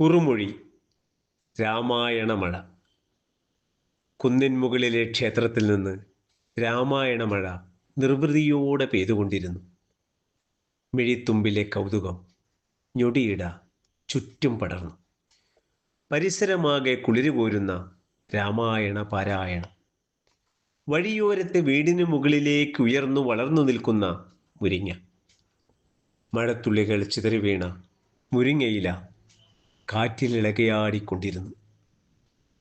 കുറുമൊഴി രാമായണമഴ. കുന്നിൻ മുകളിലെ ക്ഷേത്രത്തിൽ നിന്ന് രാമായണമഴ നിർവൃതിയോടെ പെയ്തുകൊണ്ടിരുന്നു. മിഴിത്തുമ്പിലെ കൗതുകം ഞൊടിയിട ചുറ്റും പടർന്നു. പരിസരമാകെ കുളിരു കോരുന്ന രാമായണ പാരായണം. വഴിയോരത്തെ വീടിന് മുകളിലേക്ക് ഉയർന്നു വളർന്നു നിൽക്കുന്ന മുരിങ്ങ. മഴത്തുള്ളികൾ ചിതറി വീണ മുരിങ്ങയില കാറ്റിലിളകയാടിക്കൊണ്ടിരുന്നു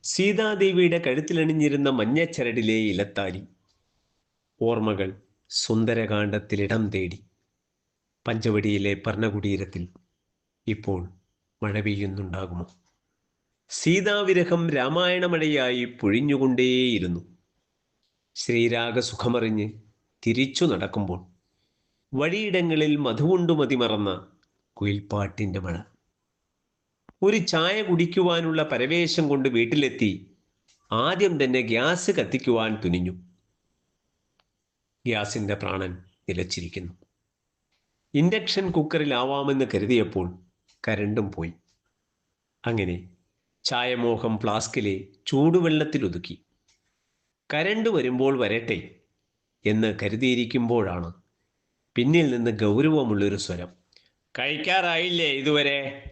സീതാദേവിയുടെ കഴുത്തിലണിഞ്ഞിരുന്ന മഞ്ഞച്ചരടിലെ ഇലത്താലി. ഓർമ്മകൾ സുന്ദരകാന്ഡത്തിലിടം തേടി. പഞ്ചവടിയിലെ പർണകുടീരത്തിൽ ഇപ്പോൾ മഴ പെയ്യുന്നുണ്ടാകുമോ? സീതാവിരഹം രാമായണമഴയായി പൊഴിഞ്ഞുകൊണ്ടേയിരുന്നു. ശ്രീരാഗ സുഖമറിഞ്ഞ് തിരിച്ചു നടക്കുമ്പോൾ വഴിയിടങ്ങളിൽ മധുകൊണ്ടു മതിമറന്ന കുയിൽപ്പാട്ടിന്റെ മഴ. ഒരു ചായ കുടിക്കുവാനുള്ള പരവേശം കൊണ്ട് വീട്ടിലെത്തി. ആദ്യം തന്നെ ഗ്യാസ് കത്തിക്കുവാൻ തുനിഞ്ഞു. ഗ്യാസിന്റെ പ്രാണൻ നിലച്ചിരിക്കുന്നു. ഇൻഡക്ഷൻ കുക്കറിലാവാമെന്ന് കരുതിയപ്പോൾ കരണ്ടും പോയി. അങ്ങനെ ചായമോഹം ഫ്ലാസ്കിലെ ചൂടുവെള്ളത്തിൽ ഒതുക്കി. കരണ്ട് വരുമ്പോൾ വരട്ടെ എന്ന് കരുതിയിരിക്കുമ്പോഴാണ് പിന്നിൽ നിന്ന് ഗൗരവമുള്ളൊരു സ്വരം. കഴിക്കാറായില്ലേ ഇതുവരെ?